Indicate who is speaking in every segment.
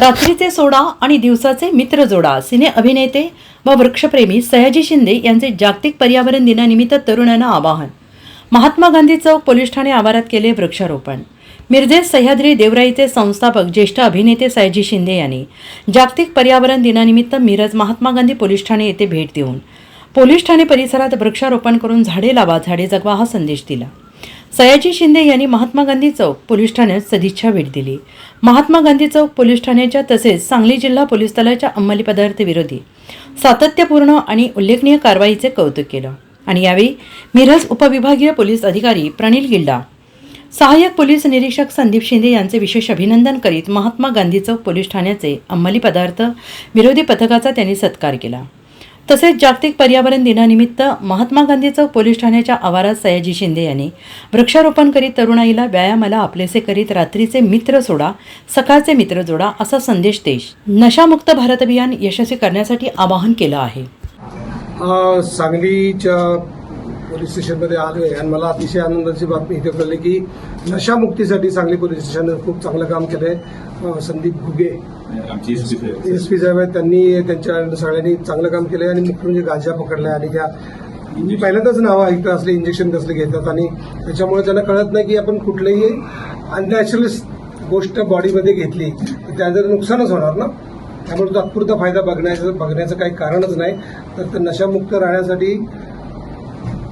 Speaker 1: रात्रीचे सोडा आणि दिवसाचे मित्र जोडा सिने अभिनेते व वृक्षप्रेमी सयाजी शिंदे यांचे जागतिक पर्यावरण दिनानिमित्त तरुणांना आवाहन. महात्मा गांधी चौक पोलीस ठाणे आवारात केले वृक्षारोपण. मिरजेत सह्याद्री देवराईचे संस्थापक ज्येष्ठ अभिनेते सयाजी शिंदे यांनी जागतिक पर्यावरण दिनानिमित्त मिरज महात्मा गांधी पोलीस ठाणे येथे भेट देऊन पोलीस ठाणे परिसरात वृक्षारोपण करून झाडे लावा झाडे जगवा हा संदेश दिला. सयाजी शिंदे यांनी महात्मा गांधी चौक पोलीस ठाण्यात सदिच्छा भेट दिली. महात्मा गांधी चौक पोलीस ठाण्याच्या तसेच सांगली जिल्हा पोलीस दलाच्या अंमली पदार्थ विरोधी सातत्यपूर्ण आणि उल्लेखनीय कारवाईचे कौतुक केलं. आणि यावेळी मिरज उपविभागीय पोलीस अधिकारी प्रणील गिल्डा सहाय्यक पोलीस निरीक्षक संदीप शिंदे यांचे विशेष अभिनंदन करीत महात्मा गांधी चौक पोलीस ठाण्याचे अंमली पदार्थ विरोधी पथकाचा त्यांनी सत्कार केला. तसेच जागतिक पर्यावरण दिनानिमित्त महात्मा गांधी चौक पोलीस ठाण्याच्या आवारात सयाजी शिंदे यांनी वृक्षारोपण करीत तरुणाईला व्यायामाला आपलेसे करीत रात्रीचे मित्र सोडा सकाळचे मित्र जोडा असा संदेश देश नशामुक्त भारत अभियान यशस्वी करण्यासाठी आवाहन केलं आहे.
Speaker 2: सांगलीच्या पोलीस स्टेशनमध्ये आलो आहे आणि मला अतिशय आनंदाची बातमी इथे कळली की नशामुक्तीसाठी सांगली पोलीस स्टेशननं खूप चांगलं काम केलं आहे संदीप घुगे
Speaker 3: एस पी
Speaker 2: साहेब आहेत. त्यांनी त्यांच्या सगळ्यांनी चांगलं काम केलं आहे आणि मुख्य म्हणजे गांजा पकडलाय आणि त्या मी पहिल्यांदाच नावं ऐकतं असले इंजेक्शन कसले घेतात आणि त्याच्यामुळे त्यांना कळत नाही की आपण कुठलंही अननॅचरल गोष्ट बॉडीमध्ये घेतली तर त्याचं नुकसानच होणार ना? त्यामुळे तात्पुरता फायदा बघण्याचं बघण्याचं काही कारणच नाही. तर नशामुक्त राहण्यासाठी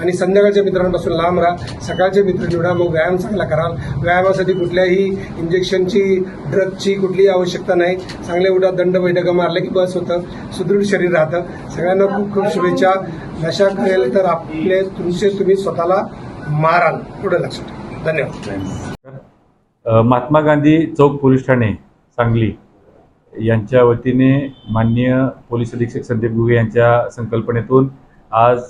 Speaker 2: आणि संध्याकाळच्या मित्रांपासून लांब राहा. सकाळचे मित्र निवडा मग व्यायाम चांगला कराल. व्यायामासाठी कुठल्याही इंजेक्शनची ड्रगची कुठलीही आवश्यकता नाही. चांगल्या उठा दंड बैठका मारल्या की बस होतं. सुदृढ शरीर राहतं. सगळ्यांना खूप खूप शुभेच्छा. नशा करेल तर आपले तुमचे तुम्ही स्वतःला माराल. पुढे लक्षात ठेवा. धन्यवाद.
Speaker 3: महात्मा गांधी चौक पोलीस ठाणे सांगली. यांच्या वतीने माननीय पोलीस अधीक्षक संदीप गुगे यांच्या संकल्पनेतून आज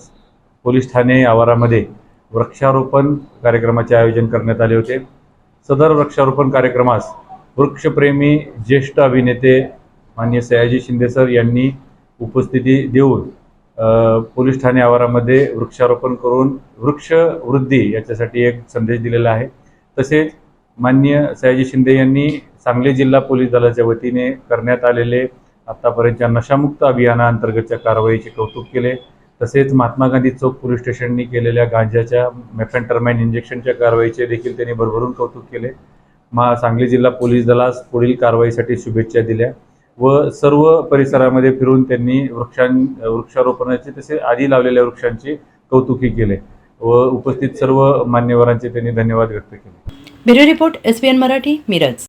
Speaker 3: पोलीस ठाणे आवारामध्ये वृक्षारोपण कार्यक्रमाचे आयोजन करण्यात आले होते. सदर वृक्षारोपण कार्यक्रमास वृक्षप्रेमी ज्येष्ठ अभिनेते माननीय सयाजी शिंदे सर यांनी उपस्थिती देऊन पोलीस ठाणे आवारामध्ये वृक्षारोपण करून वृक्ष वृद्धी याच्यासाठी एक संदेश दिलेला आहे. तसेच माननीय सयाजी शिंदे यांनी सांगली जिल्हा पोलीस दलाच्या वतीने करण्यात आलेले आत्तापर्यंतच्या नशामुक्त अभियानाअंतर्गतच्या कारवाईचे कौतुक केले. तसेच महात्मा गांधी चौक पोलीस स्टेशननी केलेल्या गांजाच्या मेफेंटरमॅन इंजेक्शनच्या कारवाईचे देखील त्यांनी भरभरून कौतुक केले. मा सांगली जिल्हा पोलीस दलास पुढील कारवाईसाठी शुभेच्छा दिल्या व सर्व परिसरामध्ये फिरून त्यांनी वृक्षां वृक्षारोपणाचे तसे आधी लावलेल्या वृक्षांचे कौतुकही केले व उपस्थित सर्व मान्यवरांचे त्यांनी धन्यवाद व्यक्त केले.
Speaker 1: Bureau report S Marathi Miraj.